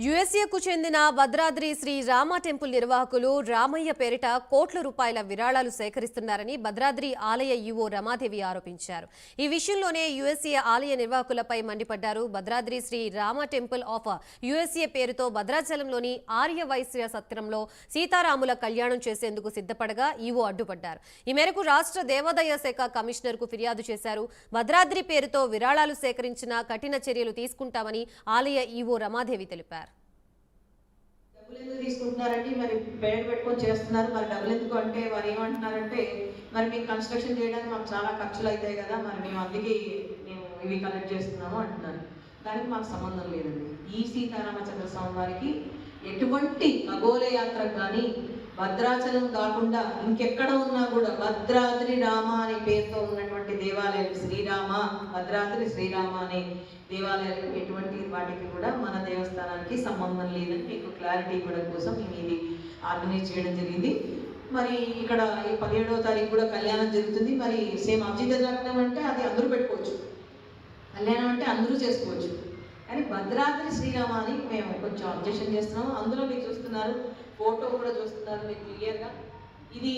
యుఎస్ఏకు చెందిన భద్రాద్రి శ్రీ రామ టెంపుల్ నిర్వాహకులు రామయ్య పేరిట కోట్ల రూపాయల విరాళాలు సేకరిస్తున్నారని భద్రాద్రి ఆలయ ఈవో రమాదేవి ఆరోపించారు. ఈ విషయంలోనే యుఎస్ఏ ఆలయ నిర్వాహకులపై మండిపడ్డారు Bhadradri Shri Rama temple of USA పేరుతో భద్రాచలంలోని ఆర్య వైశ్య సత్రంలో సీతారాముల కళ్యాణం చేసేందుకు సిద్ధపడగా ఈవో అడ్డుపడ్డారు. ఈ మేరకు రాష్ట్ర దేవాదాయ శాఖ కమిషనర్కు ఫిర్యాదు చేశారు. భద్రాద్రి పేరుతో విరాళాలు సేకరించిన కఠిన చర్యలు తీసుకుంటామని ఆలయ ఈవో రమాదేవి తెలిపారు. డబ్బులు ఎందుకు తీసుకుంటున్నారండి? మరి పేరు పెట్టుకొని చేస్తున్నారు. మరి డబ్బులు ఎందుకు అంటే వారు ఏమంటున్నారంటే మరి మీకు కన్స్ట్రక్షన్ చేయడానికి మాకు చాలా ఖర్చులు అవుతాయి కదా మరి మేము అందుకే మేము ఇవి కలెక్ట్ చేస్తున్నాము అంటున్నారు. దానికి మాకు సంబంధం లేదండి. ఈ సీతారామచంద్ర స్వామి వారికి ఎటువంటి ఖగోళ యాత్ర కానీ భద్రాచలం కాకుండా ఇంకెక్కడ ఉన్నా కూడా భద్రాద్రి రామ అనే పేరుతో ఉన్నటువంటి దేవాలయాలు శ్రీరామ భద్రాద్రి శ్రీరామ అనే దేవాలయాలు ఎటువంటి వాటికి కూడా మన సంబంధం లేదని మీకు క్లారిటీ ఇవ్వడం కోసం మేము ఇది ఆర్గనైజ్ చేయడం జరిగింది. మరి ఇక్కడ ఈ పదిహేడవ తారీఖు కూడా కళ్యాణం జరుగుతుంది. మరి సేమ్ అభిజిత లగ్నం అంటే అది అందరూ పెట్టుకోవచ్చు. కళ్యాణం అంటే అందరూ చేసుకోవచ్చు. కానీ భద్రాద్రి శ్రీరామ అని మేము కొంచెం అబ్జెక్షన్ చేస్తున్నాము. అందులో మీరు చూస్తున్నారు ఫోటో కూడా చూస్తున్నారు మీరు క్లియర్గా ఇది